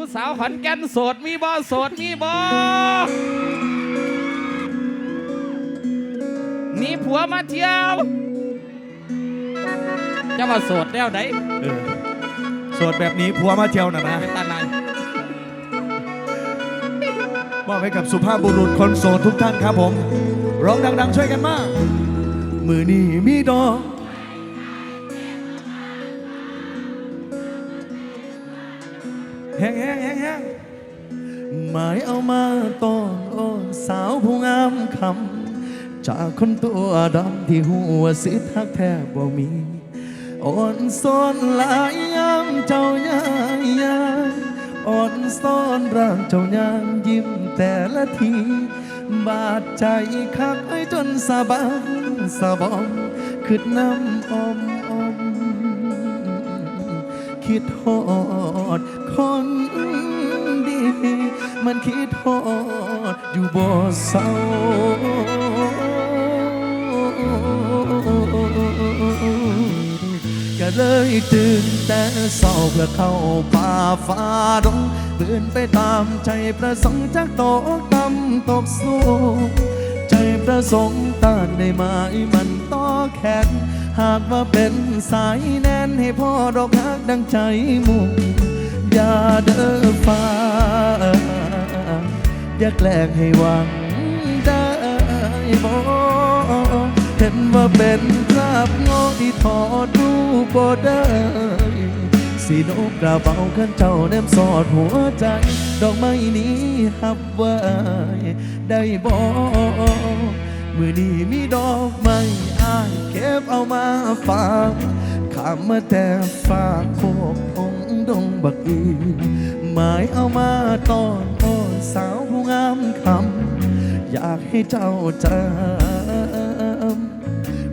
ผู้สาวขอนแก่นโสดมีบ่โสดมีบ่หนีผัวมาเที่ยว จะมาโสดแล้วไดเออโสดแบบนี้ผัวมาเที่ยวน่ะนะไปตาไหนายมอบให้กับสุภาพบุรุษคนโสดทุกท่านครับผม ร้องดัง ๆ ช่วยกันมาก มือนี่มีดอก มายเอามาต้อนโอ้สาวผู้งามคำจากคนตัวดำที่หัวสิทักแทบบ่มีอ่อนซ้อนหลายยามเจ้ายางยางอ่อนซ้อนร่างเจ้ายางยิ้มแต่ละที บาดใจคักไอจนสะบังสะบอมคิดน้ำอมอมคิดทอดคนดี มันคิดทอดอยู่บ่เศร้าก็เลยตื่นแต่เศร้าเพื่อเข้าป่าฟ้าดงเดินไปตามใจประสงค์จากตกต่ำตกสูงใจประสงค์ต้านได้ไหมมันต่อแขนหากว่าเป็นสายแน่นให้พ่อดอกฮักดังใจมุ่งอย่าเด้อฟ้า อย่าแกล้งให้หวังได้บ่เห็นว่าเป็นคราบงอที่ถอดรูปบ่ได้สีนกกระเป๋าขันเจ้าแนมสอดหัวใจ ดอกไม้นี้หับไว้ได้บ่มือนี้มีดอกไม้อายเก็บเอามาฝากข้ามมาแต่ฝากโคกองดงบักอีหมายเอามาต้อน สาวผู้งามคำอยากให้เจ้าจำ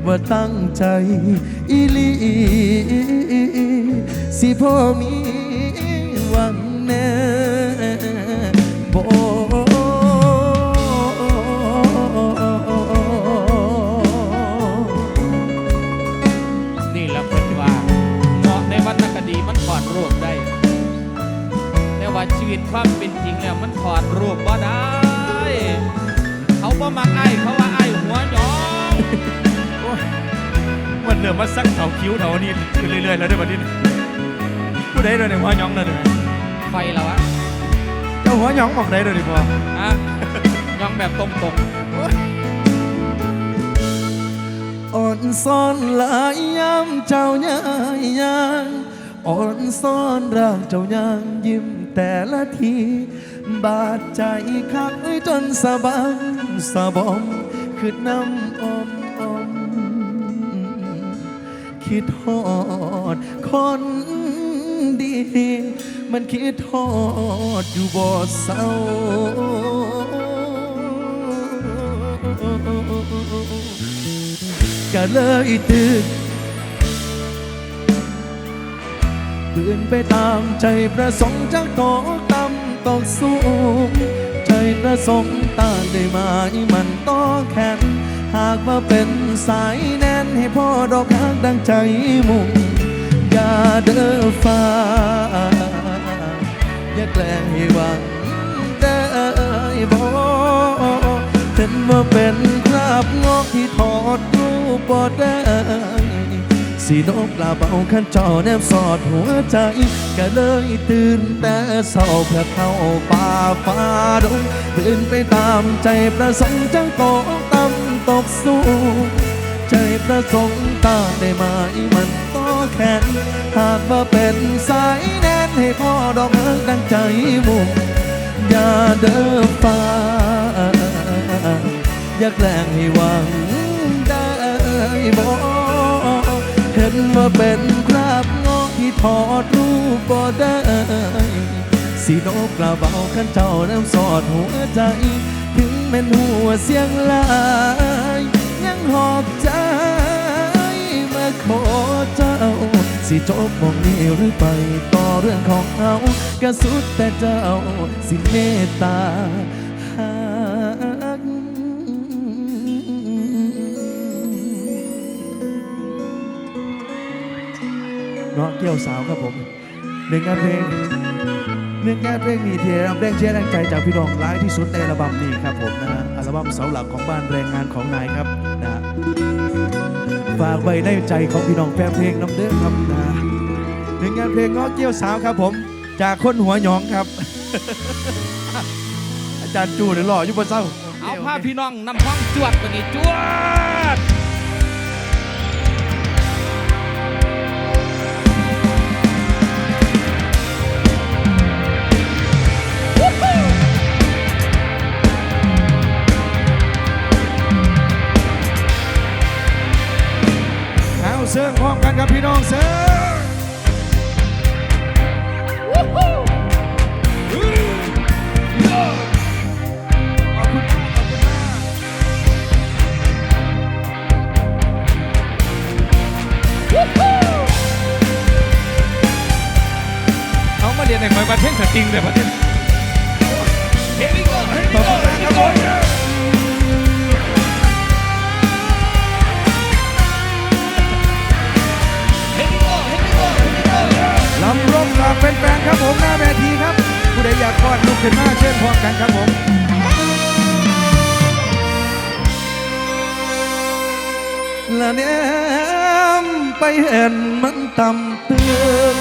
ว่าตั้งใจอีลีสิพ่อมีหวังแน่บ่นี่ละเพิ่นว่าเหมาะในวรรณคดีมันถอดรูปได้ แต่ว่าชีวิตความเป็น จริงแล้วมันถอดรูปบ่ได้ เขาบ่มักไอ้ายเขาว่าไอ้ายหัวหยองมันเริ่มมาสักเถาคิ้วเถานี้ขึ้นเรื่อยๆแล้วเด้วยบัดนี้ผู้ใดเลยเนี่ยหัวหยองเลยเนี่ยไฟแล้วอะเจ้าหัวหยองบอกได้เลยดิพ่ออะหยองแบบตรงอ่อนซ่อนหลายยามเจ้ายายยางอ่อนซ่อนร่างเจ้ายางยิ้มแต่ละที บาดใจคักจนสะบังสะบอมคือน้ำอมอม คิดทอดคนดี มันคิดทอดอยู่บ่เศร้าก็เลยตื่นตื่นไปตามใจประสงค์จากตก ต่ำตกสูงใจประสงค์ต้านได้ไหมมันต่อแขนหากว่าเป็นสายแน่นให้พ่อดอกฮักดังใจมุ่งอย่าเด้อฟ้าอย่าแกล้งให้หวังได้บ่เห็นว่าเป็นคราบงอกที่ถอดรูปบ่ได้ สีนกกระเป๋าขันจ้าแนบสอดหัวใจก็เลยตื่นแต่เศร้าเพื่อเข้าป่าฟ้าดงเดินไปตามใจประสงค์จังตกต่ำตกสูงใจประสงค์ตาได้ไหมมันต่อแขนหากว่าเป็นสายแน่นให้พ่อดอกเอิกดังใจมุ่งอย่าเด้อฟ้าอยาแกล้งให้หวังได้บ่เห็นว่าเป็นคราบงอที่ถอดรูปบ่ได้สีนกกระเบาขันเจ้าน้ำสอดหัวใจ ถึงแม่นหัวเสียงลายยังหอบใจมาขอเจ้า สิจบมองนี้หรือไปต่อเรื่องของเขาก็สุดแต่เจ้าสิเมตตา น้องเกี่ยวสาวครับผมหนึ่งงานเพลงเนื่องแก้เพลงนี้ที่ได้รับแรงเชียร์แรงใจจากพี่น้องหลายที่สุดในอัลบั้มนี้ครับผมนะฮะอัลบั้มเสาหลักของบ้านแรงงานของนายครับนะฮะฝากไว้ในใจของพี่น้องแฟนเพลงน้ำเด้อครับนะฮะหนึ่งงานเพลงง้อเกี้ยวสาวครับผม จากคนหัวหยองครับ อาจารย์จูเดี๋ยวหล่ออยู่บนเศร้าเอาผ้าพี่น้องนำพ้องจวดตัวนี้จวด ละเนมไปเห็นมันต่ำเตือน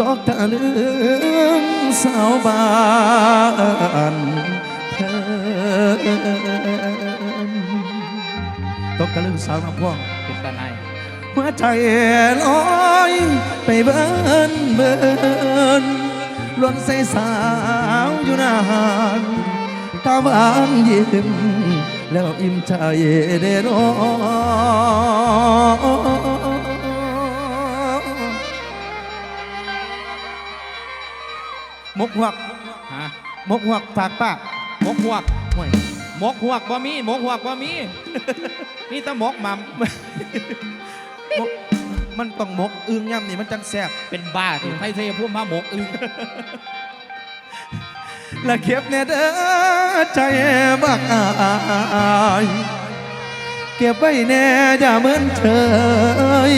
ตอกตะลึงสาวบ้านเธอตอกตะลึงสาวน้ำพ่วงเป็นตาในหัวใจลอยไปเบินเบิน ล้วนใส่สาวอยู่นานตาหวานยิ้มแล้วอิ่มใจเด้รอมกหวักฮะมกหวักฝากปากหมกหวกห่วยหมกหวกบ่มีหมกหวกบ่มี นี่แต่หมกหมัม มกมันต้องมกอึ้งย่ำนี่มันจังแซ่บเป็นบ้าที่ไทยเทพุ่มมาหมกอึงและเก็บแน่เด้อใจบักอายเก็บไว้แน่อย่าเหมือนเฉย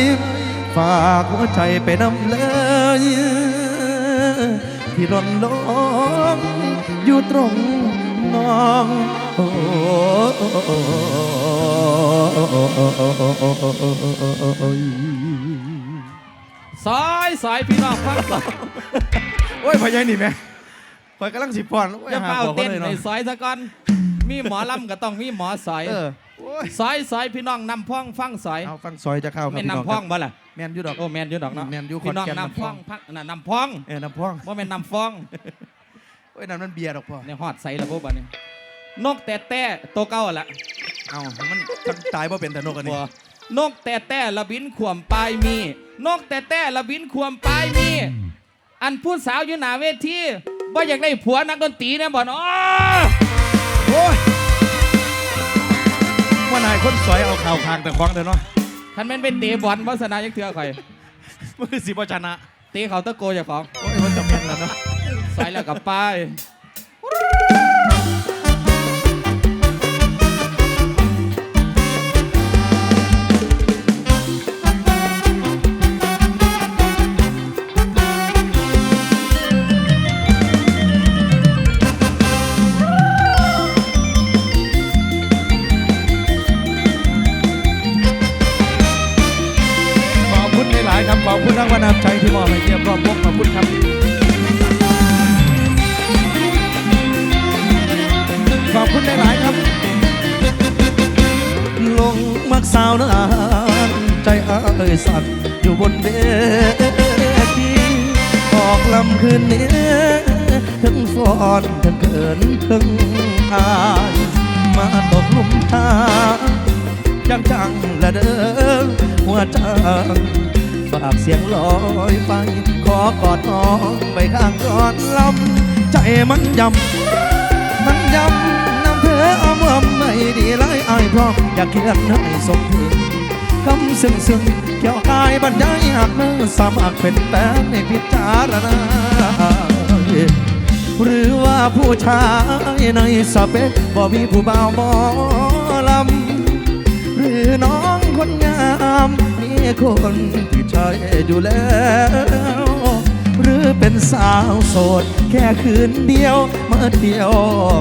ฝากหัวใจไปนำเลยที่ร่อนลงอยู่ตรงน้องโอ้ย ซอยซอยพี่น้องฟังซอยโอ้ยพยายนี่แม่พอยกำลังสิพอนโอ้อย่าหเฝ้าบอกเต้นลยในอะซอยซะก่อน มีหมอลำก็ต้องมีหมอซอยเออโอ้ยซอยซอยพี่น้องนำพ้องฟังซอยเอาฟังซอยจะเข้าครับแม่นพี่น้องนำพ้องบ่ล่ะแมนอยูดอก โอ้แมนอยู่ดอกเนาะแม่นอยู่พี่น้องขอนแก่นนำพ้องนำพ้อง พักน่ะนำพ้องเออน้ำพ่องว่าแม่นนำฟ้องโอ้ยน้ำมันเบียร์ดอกพ่อในฮอดใส่ระบบอันนี้นกแต่แต่ตัวเก่าละเอามันจังตายเพราะเป็นแต่นกอันนี้บ่ นกแต่แต่ละบินขวมปลายมี นกแต่แต่ละบินขวมปลายมี อันผู้สาวอยู่หน้าเวทีว่าอยากได้ผัวนักดนตรีนะบ่เนาะโอ้ยว่านายคนสวยเอาข่าวคางแต่ควางเถอะเนาะท่านแม่นเป็นเตะบอลวัสนาจักเทื่อข่อยมันคือสิบชนะเตะเขาตะโกอย่างของ โอ้ยมันจะเมียนแล้วเนาะใส่แล้วกับป้าย ทั้งวันน้ำใจที่มอบให้เกียรติรอบพวกขอบคุณครับขอบคุณหลายๆครับ ลงมักสาวนานใจอ้ายสั่นอยู่บนเวทีออกลำคืนนี้ถึงฟอนถึงเขินถึงอายมาตกลุมทางจังจังๆและเดินหัวใจฝากเสียงลอยไป ขอกอดน้องไปข้างกอนลำใจมันยำมันยำน้ำเธอเอาเมื่อไม่ดีไรอายพร้อมอยากเขียนให้สมเพชคำซึ้งซึ้งเกี่ยวกายบรรยายหักมือสามัครเป็นแฟนในพิจารณา หรือว่าผู้ชายในสเปคบ่มีผู้บ่าวมอลำ คนที่ใช่อยู่แล้ว หรือเป็นสาวโสด แค่คืนเดียว มาเที่ยว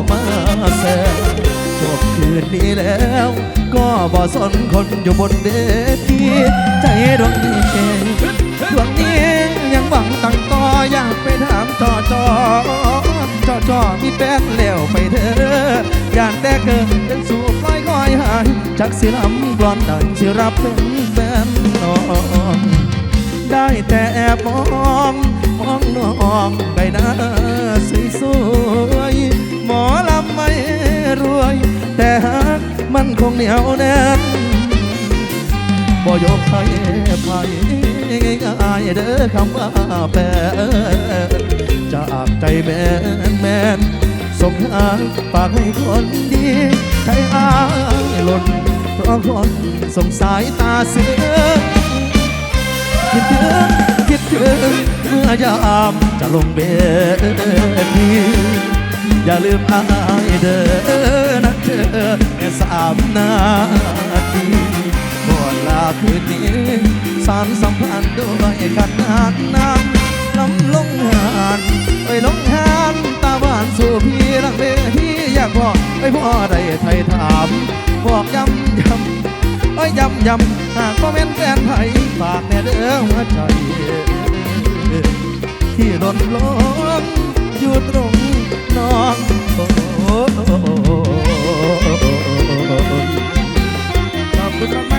มาแซวจบคืนนี้แล้ว ก็บ่สนคนอยู่บนเวทีใจดวงนี้ดวงนี้ยังหวังตั้งต่ออยากไปถามจอจอจอจอมีแฟนแล้วไปเถอะย่านแต่เกิดเป็นสู่ปล่อยคอยหายจากสิลำกลอนดังสิรับเป็นแฟน องได้แต่แอบมองมองน้องใบหน้าสสวยหมอลำไม่รวย แต่หักมันคงเหนียวแน่นบ่ยกให้ไผง่ายเด้อคำว่าแฟนจากใจแมนแมนส่งหางฝากให้คนดีใช้อ้ายหล่นเพราะคนสงสายตาเสือ คิดถึงคิดถึงเมื่อยามจะลงเบทีอย่าลืมอายเด้อนะเธอแค่สามนาทีก่อนลาคืนนี้สารสัมพันธ์ด้วยกันนานนานลำลงหานไปลงหานตาหวานสู่พี่รังเวทีอยากบอกไปพ่อได้ไทยถาม บอกย้ำย้ำ อ้ยยำยำหากบ่แม่นแฟนไผฝากแน่เด้อหัวใจ ที่หล่นลงอยู่ตรงน้องขอบคุณม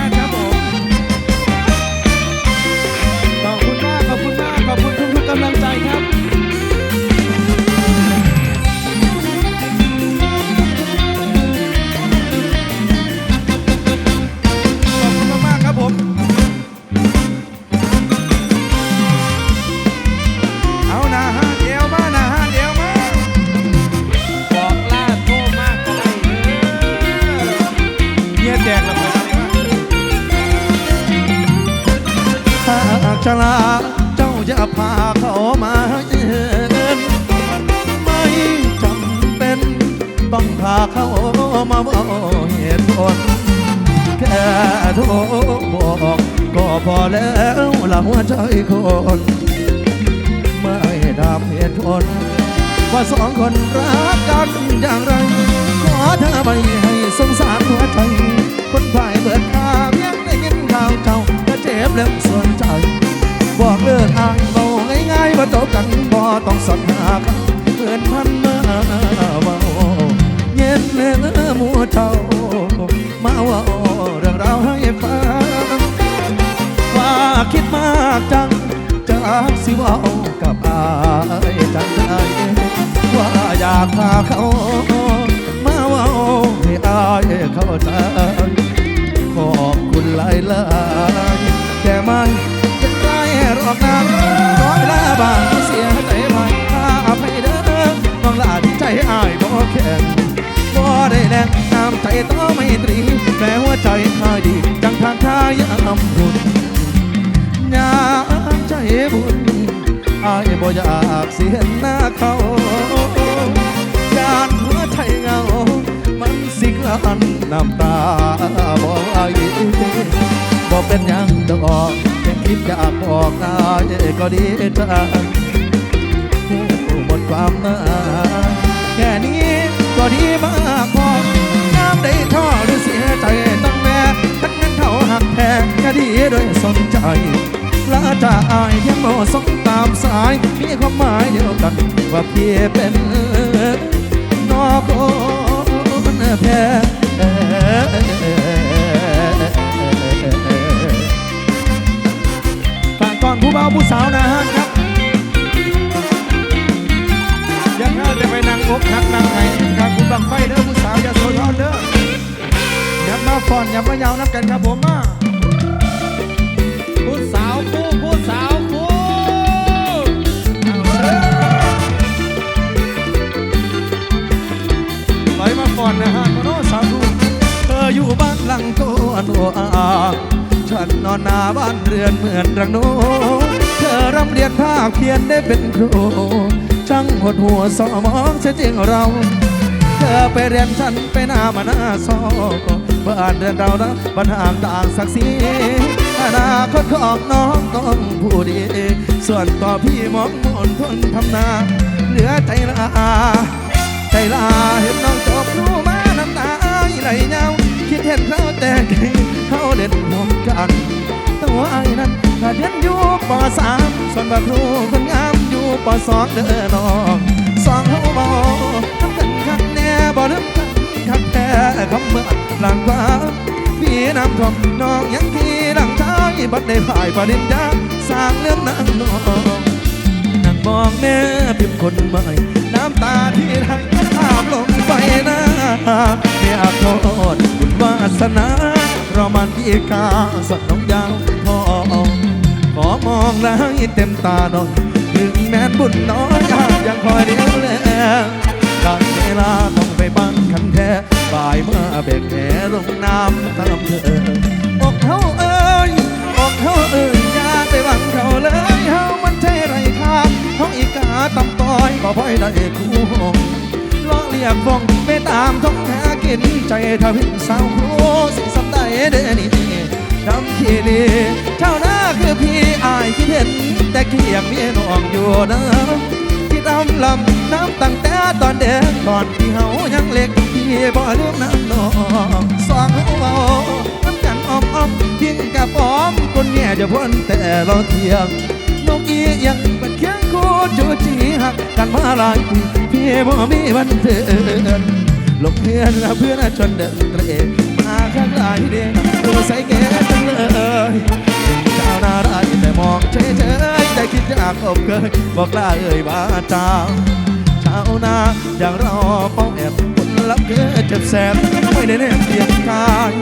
าก อายบ่แข็งบ่ได้แลกน้ำใจต่องไม่ตรีแม้หัวใจคายดีจังทางทายามบุญยามใจบุญอายบ่อยากเสียหน้าเขายานหัวใจเงา มันสิกลันน้ำตาบ่ไหวบ่เป็นยังดอกแค่คิดอยากบอกนายก็ดีจังหมดความหมาย ค่นี้ก็ดีมากพอน้ำได้ท่อหรือเสียใจต้องแม่ทั้งนั้นเขาหักแท้แค่ดีโดยสนใจลาจากอายเพียงโมสงตามสาย มีความหมายเดียวกันว่าพี่เป็นนอกคนแพ้ฝากก่อนผู้บ่าวผู้สาวนะฮะครับ จะไปนั่งอกหักนั่งไห้ครับคุณบังไฟเด้อผู้สาวอย่าโซทอนเด้ออย่ามาฟอนอย่ามายาวนับกันครับผมมาผู้สาวคู่ผู้สาวคู่ไหลมาฟอนนะฮะโน้สาวรุ่เธออยู่บ้านหลังโตอันโออาฉันนอนหน้าบ้านเรือนเหมือนรังโนเธอร่ำเรียนภาคเพียนได้เป็นครู ช่างหดหัวสมองเสียจริงเรา เธอไปเรียนฉันไปหน้ามาหน้าซอกบ้านเรือนเรานะบ้านห่างต่างศักดิ์ศรีอนาคตของน้องต้องผู้ดี ส่วนต่อพี่มองมนทนทำนาเหลือใจลาใจลาเห็นน้องจบรู้มาน้ำตาไหลเงาคิดเห็นเขาแต่งเขาเด่นพร้อมกันตัวไอ้นั้นถ้าเรียนอยู่ปสามส่วนบาครูคนงาม อยู่ปสองเด้อน้องสองเขาบอกทำกันคักแน่บ่ลืมกันคักแท้คำเมื่อหลังว่าพี่น้ำทองน้องยังที่หลังชายบัดได้ผ่ายประเด็นยาสร้างเรื่องนางน้องนั่งมองแม่พิมพ์คนใหม่น้ำตาที่ไหลอาบลงไปนะไม่อาจโทษบุญวาสนาเรามันที่กาสักน้องยาวทอขอมองแล้วให้เต็มตาหน่อย ถึงแม้บุญน้อยยากยังคอยเดียวแลการเวลาต้องไปบ้านคันแท้บ่ายเมื่อเบกแหลงน้ำตามเธออกเขาเอ้ยอกเขาเอ้ยอย่าไปหวังเขาเลยเฮามันใช่ไรครับเขาอีกาตำต้อยก็พ่อยได้คู่หงล้อเลียกฟองไปตามท้องหากินใจทวินสาวครูสิสับได้เดนี่ ดำขี้ลีเท่าน้าคือพี่อายคิดเห็น แต่เกียงมีน้องอยู่นะที่ดำลำน้ำตั้งแต่ตอนเด็กก่อนที่เฮายังเล็กพี่บ่ลืมน้ำนองสองเฮาเว้าน้ำกันอ้อมอ้อมยิงกับอ้อมคนแง่จะพ้นแต่เราเที่ยงนกอียังเป็นเคียงคู่จูจีหักกันมาหลายปีพี่บ่มีวันเตือนลงเพื่อนและเพื่อนจนเดินเตะมาข้างหลายเด้งดูใส่แก่ องเฉยๆแต่คิดอยากอบเกยบอกลาเอ่ยบาจาชาวนาอย่างเราเป้าแอบผลลัพธ์เกิดเจ็บแสบไม่ได้แนบเพียงกาย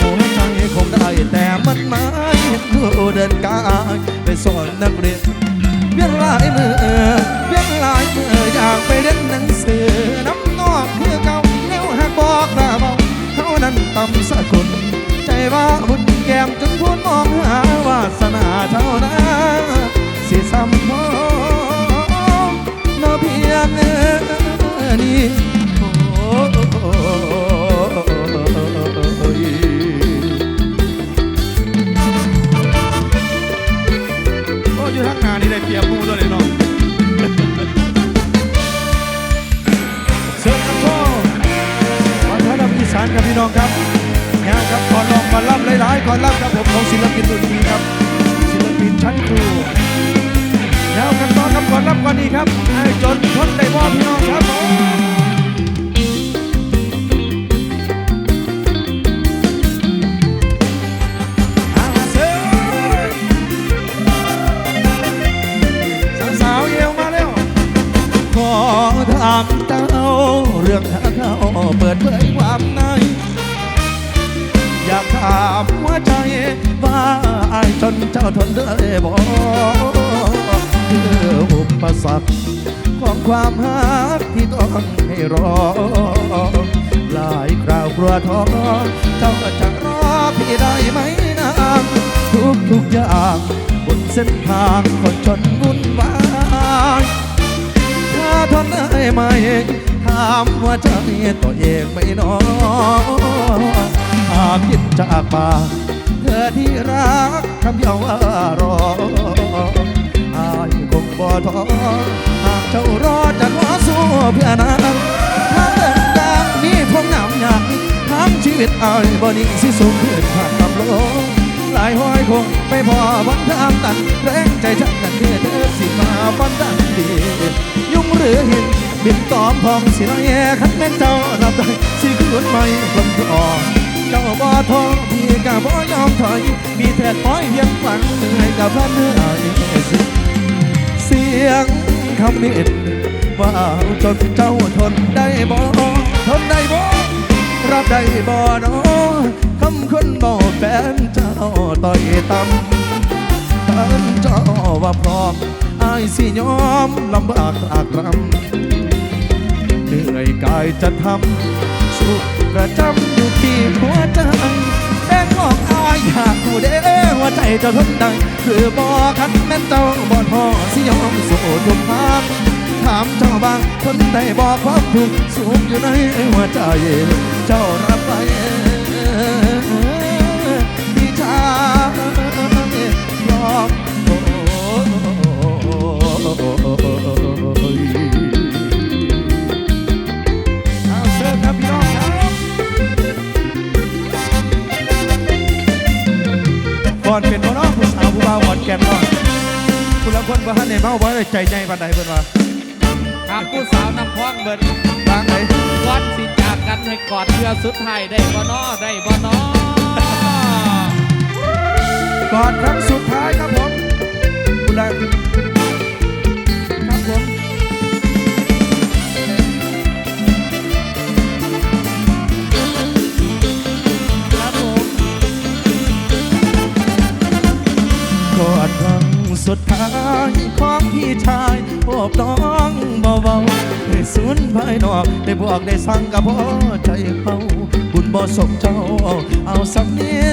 หัวใจคงได้แต่มันไม่เห็นผู้เดินกายไปสอนนักเรียนเวียนลายมือเวียนลายมืออยากไปเรียนหนังสือน้ำนอกคือเก่าแนวหักบอกลาเบาเท่านั้นต่ำสะกุลใจว่าบุญแก้มจนพูดมองหาวาสนา เท่านั้นสิซ้ำพอเนาะเพียงนี้โอ้ยอยู่ทางหน้านี่ได้เปียบหมูตัวเลยเนาะเสิร์ฟครับพ่อวัฒนธรรมอีสานครับพี่น้องครับงานครับก่อนลองก่อนรับหลายๆก่อนรับครับผมของศิลปินรุ่นนี้ครับ ชั้นครูยาวกันต่อครับก่อนรับก่อนนี้ครับให้จนทนได้บ่พี่น้องครับผมเอาเสิร์ฟสาวๆเอวมาเร็วขอถามเจ้าเรื่องหาเขาเปิดเผยความในากถามหัวใจว่าไอ้ายจนเจ้าทนได้บ่คืออุปสรรคของความหักที่ต้องให้รอ หลายคราวกลัวท้อเจ้าจะรอพี่ได้ไหมนางทุกทุกอย่างบนเส้นทางคนจนวุ่นวายถ้าทนได้ไหมถามว่าใจตัวเองไม่น้อยหากคิดจากปากเธอที่รักคำเดียวว่ารออายคงบ่ท้อหากเจ้ารอจะขอสู้เพื่อนางทางเดินทางนี้พงหนำอยากทั้งชีวิตอายบ่นิ่งสิสูงขึ้นผ่านลำโลกหลายห้อยคงไปพอวันทางตันแรงใจฉันนั่นคือเธอสิมาบันดันดี ยุ่งหรือหินบินตอมพองสิละแย่คันแม่นเจ้านับได้สิขึ้นไม่คนทอ เจ้าบ่ทองพี่กะบ่ยอมถอยมีแท้ป้อยเพียงฝันเหนื่อยกับพันเหนื่อยเสียงคำนี้ว่าจนเจ้าทนได้บ่ทนได้บ่รับได้บ่เนาะคำคนบอกแฟนเจ้าต่อยต่ำท่านเจ้าว่าพร้อมอายสิยอมลำบากตากรำเหนื่อยกายจะทำสุขประจำอยู่ ที่หัวใจแองออกอายอยากดูเด้ว่าใจเจะทนได้คือบ่คันแม่นเจ้าบ่พอสิยอมสู้ทุกภาคถามเจ้าบางคนได้บอกความทุกสูงอยู่ในหัวใจ เจ้ารับไป คนว่าท่านในเมาว่าใจใหญ่ปานใดเพิ่นว่าครับผู้สาวนำพ้องเบิดบางไหนวันสิจากกันให้กอดเรือสุดท้ายได้บ่นอได้บ่นอก่อนครั้งสุดท้ายครับผมคุณละค สุดท้ายของพี่ชายพบน้องเบาๆให้สูนภายนอกได้บอกได้สั่งกับพ่อใจเขาบุญบ่สมเจ้า เอาสำเนีย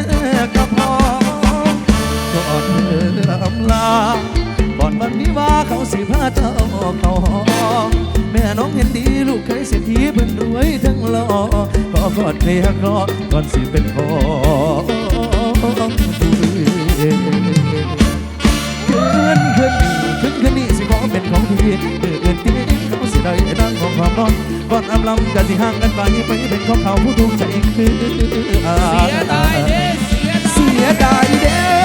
กับพ่อกอดเธออำลาก่อนวันนี้ว่าเขาสิพาเจ้าเขาห้องแม่น้องเห็นดีลูกเคยเศรษฐีเป็นรวยทั้งหล่อก็กอดเคลียร์คลอก่อนสิเป็นพ่อ ขึ้นขึ้นขึ้นขึ้นนี่สิขอเป็นของพี่เดินตีเขาสิได้ดังของความร้อนก่อนอำลำกันสิห่างกันไปไปเป็นของเขาผู้ถูกใจคือเสียดายเด้เสียดายเด้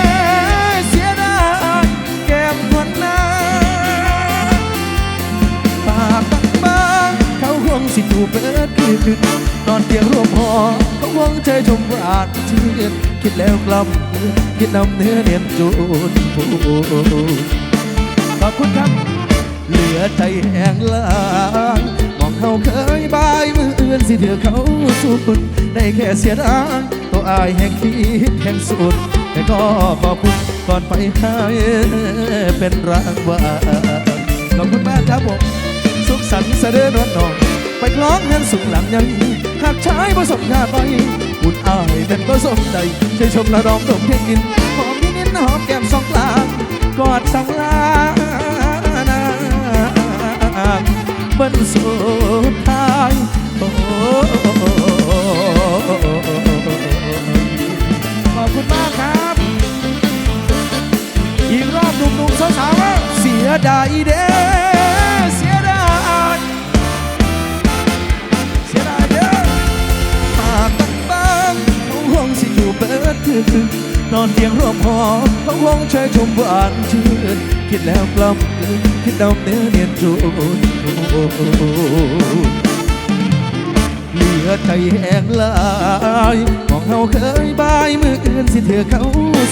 สิถูเปิดคือคืนอนเตียงร่วมหอเขาห่วงใจชมหวานชื่นคิดแล้วกลับคิดนำเนื้อเนียนจูนพูขอบคุณครับเหลือใจแห้งลางมองเขาเคยบายมืออื่นสิเถือเขาสุดได้แค่เสียดายตัวอายแห่งคิดแห่งสุดแต่ก็ขอบคุณก่อนไปให้เป็นรางวัลขอบคุณมากครับผมสุขสันต์เสด็จนวลนอง ไปคล้องเงินสูงหลังยังหากชายผสมชาไปอุ่นอายเป็นผสมใจใช้ชมละดอมดมเพียงกินหอมนิดนิดหอมแก้มสองกลางกอดสังลานาบนสุดท้ายโอ้ขอบคุณมากครับ อีกรอบหนุ่มๆสาวๆว่าเสียดายเด้ นอนเตียงร่วมหอเขาห่วงชายชมหวานชื่นคิดแล้วกลับคิดดำเนื้อเนียนจูนเหลือใจแห้งลายมองเขาเคยบายมืออื่นสิเถือเขา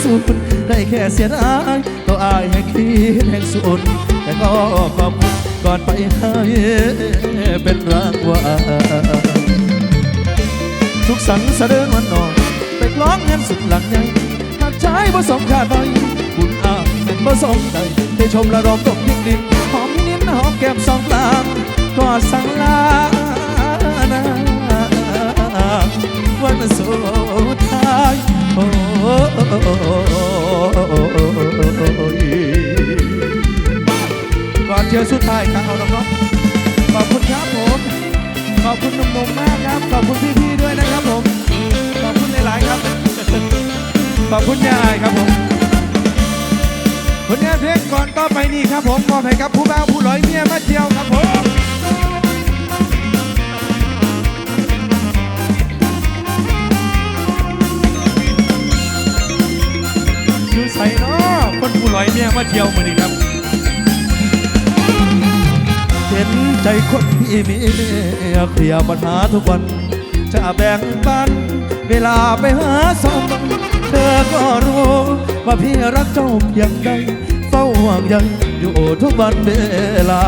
สูนได้แค่เสียดายตัวอายแห่งคิดแห่งสุนแต่ก็ขอบคุณก่อนไปให้เป็นรางวัลสุขสันต์เสด็จวันนอน ไปคล้องเงินสุดหลังใหญ่หากใช้ผสมขาดไปบุญอาเป็นผสมใดได้ชมละรอมตกยิ่งดินหอมนิ้นหอมแก้มสองกลางกอดสังลานาวันสุดท้ายโอ้ยก่อนเที่ยวสุดท้ายครับเอาน้องๆขอบคุณครับผม ขอบคุณหนุ่มๆมากครับ ขอบคุณพี่ๆด้วยนะครับผม ขอบคุณยายครับผมผลงานเพลงก่อนต่อไปนี้ครับผมมอบให้กับผู้บ่าวผู้ร้อยเมียมาเที่ยวครับผมอยู่ใส่เนาะคนผู้ร้อยเมียมาเที่ยวมาดีครับ เห็นใจคนที่มีเคลียร์ปัญหาทุกวันจะแบ่งปันเวลาไปหาสมบัติ เธอก็รู้ ว่าพี่รักเจ้าเพียงใดเฝ้าห่วงใยอยู่ทุกวันเวลา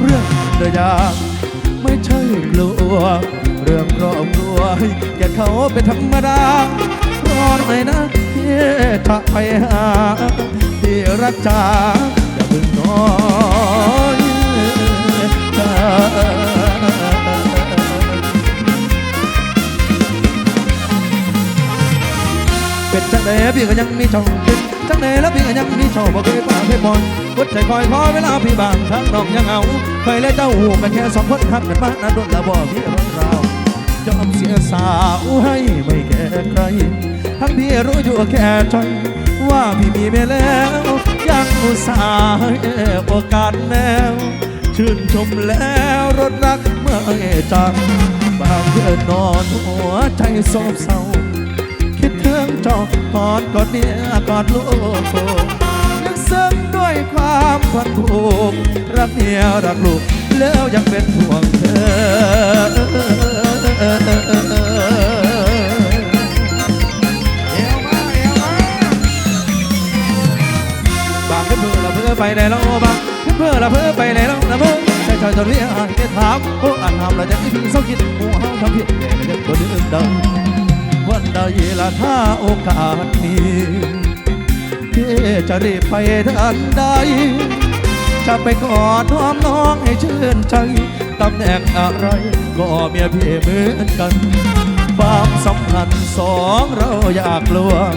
เรื่องเดียางไม่ใช่กลัว เรื่องครอบครัวแกเขาเป็นธรรมดารอหน่อยนะพี่ถ้าไปหาพี่รักจ้า เป็นพี่ก็ยังมีช่องเป็นจังไดแล้วพี่ก็ยังมีช่องบ่เคยป่าเคยมอนวัดใจคอยพอเวลาพี่บางทั้งน้องยังเอาเคยและเจ้าหูกันแค่สองคนทักกันมานาโดนละบ่พี่รักเราจอมเสียสาวให้ไม่แก่ใคร ทั้งพี่รู้อยู่แค่ใจว่าพี่มีแม่แล้วยังอุตส่าห์โอกาสแนวชื่นชมแล้วรถรักเมื่อจากบางเพื่อนนอนหัวใจโศกเศร้า คิดถึงจอกอดกอดเมียกอดลูกลึกซึ้งด้วยความพันผูกรักเมียรักลูกแล้วยังเป็นห่วงเธอเอวมาเอวมาบางเพื่อละเพื่อไปไหนแล้วบางเพื่อละเพื่อไปไหนแล้วนะเพื่อใจใจจนเรียกแค่ถามโอ้อ่านทำแล้วจะไม่พีเศร้าคิดหัวเฮาทำผิดแต่ไม่ได้ตัวเดิมดัง วันใดละถ้าโอกาสมีที่จะรีบไปทันใด จะไปกอดน้อมน้องให้ชื่นใจตำแหน่งอะไรก็เมียพี่เหมือนกัน ความสัมพันธ์สองเราอยากลวง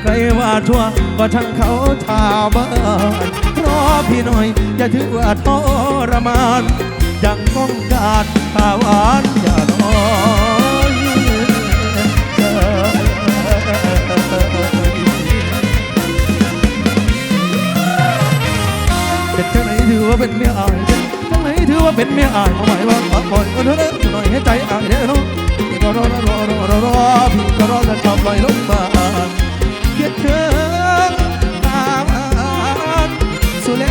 ใครว่าชั่วก็ทั้งเขาชาวบ้านรอพี่หน่อยอย่าถือว่าทรมานยังต้องการตาหวานอย่า ว่าเป็นเมียอายเป็นจังไหนถือว่าเป็นเมียอายเอาไว้ว่าขอปล่อยก็เถอะนะหน่อยให้ใจอายเด้อเนาะพี่ก็รอรอรอรอรอรอพี่ก็รอจะชอบลอยลงมาเกียดเชิงตามอ่านสู่แล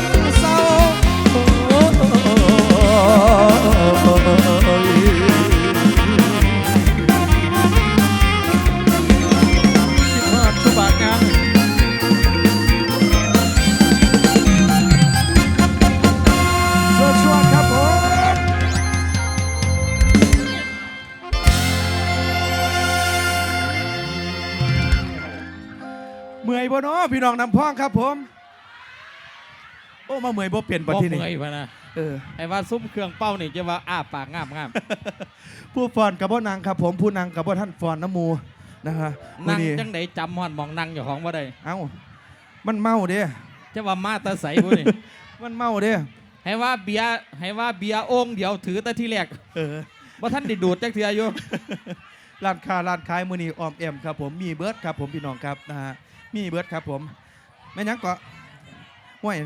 งเศร้า พี่น้องนำพ้องครับผม โอ้มาเมื่อยบ่เปลี่ยนบ่ปะที่นี่เมื่อยพะนะเออไอ้ว่าซุ้มเครื่องเป้านี่จะว่าอ้าปากงามงามผู้ฟอนกับบ่นางครับผมผู้นางกับบ่ท่านฟอนน้ำหมูนะฮะมื้นั่องนี้จังไดจำฮอดหมองนั่งอยู่ของบ่ได้เอ้ามันเมาเด้จะว่ามาแตาใสผู้นี่มันเมาเด้ให้ว่าเบียร์ให้ว่าเบียร์โอ่งเดียวถือแต่ที่แรกเออบ่ท่านได้ดูดจักเทื่ออยู่ร้านค้าร้านขายมือนี้ออมแอมครับผมมีเบิร์ดครับผมพี่น้องครับนะฮะ มีเบิร์ดครับผมแม่นยังเกาะห่วย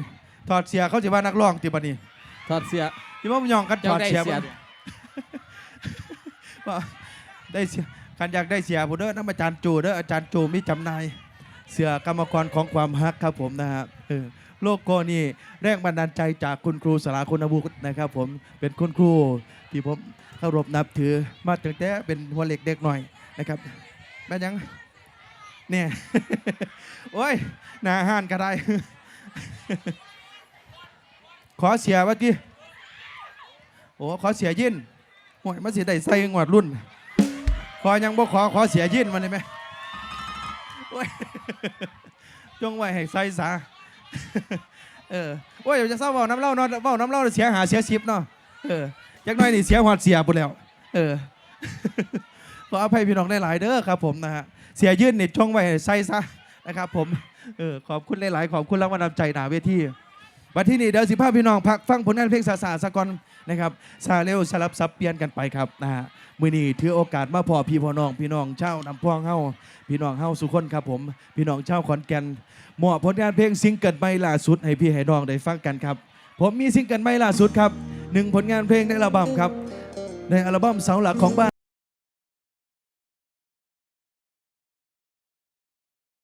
ถอดเสียเขาจะว่านักร้องติบันนี้ถอดเสื้อที่ว่ามันยองกันถเจ้าอดได้เสียเสียบ่ว่าได้เสียคันอยากได้เสียผมเด้อน้ำอาจารย์จูเด้ออาจารย์จูมีจำหนายเสือกรรมกรของความฮักครับผมนะฮะเออโลโก้นี่แรงบันดาลใจจากคุณครูสลาคุณวุฒินะครับ ผมเป็นคุณครูที่ผมเคารพนับถือมาตั้งแต่เป็นหัวเล็กเด็กหน่อยนะครับแม่นยัง เนี่ยโอ้ยหนาห้านก็ได้ ขอเสียว่ากี้โอ้ขอเสียยินโอ้ยมาเสียได้ใส่งวดรุ่น ขอยังบ่ขอขอเสียยินมาได้ไหมโอ้ยจงไว้ให้ใส่ซะเออโอ้ยเดี๋ยวจะเศร้าเบาน้ำเล่าเนาะเบาน้ำเล่าเสียหาเสียสิบเนาะเอออยักน้อยนี่เสียหอดเสียปุ่แล้ว เออขออภัยพี่น้องได้หลายเด้อครับผมนะฮะ เสียยื่นนี่จงไว้ใส่ซะนะครับ ผมเออขอบคุณหลายๆ ขอบคุณรางวัลนำใจหนาเวทีวันที่นี่เดี๋ยวสิภาพพี่น้องพักฟังผลงานเพลงสาสาสกอนนะครับซาเร็วสลับซับเปลี่ยนกันไปครับนะฮะมือนี้ถือโอกาสมาพอพี่พ่อน้อง พี่น้องเช่านำพ่องเฮาพี่น้องเฮาสุขคนครับผม พี่น้องเช่าขอนแก่นมอบผลงานเพลงซิงเกิลใหม่ล่าสุดให้พี่ให้น้องได้ฟังกันครับ ผมมีซิงเกิลใหม่ล่าสุดครับหนึ่งผลงานเพลงในอัลบั้มครับ ในอัลบั้มเสาหลักของบ้าน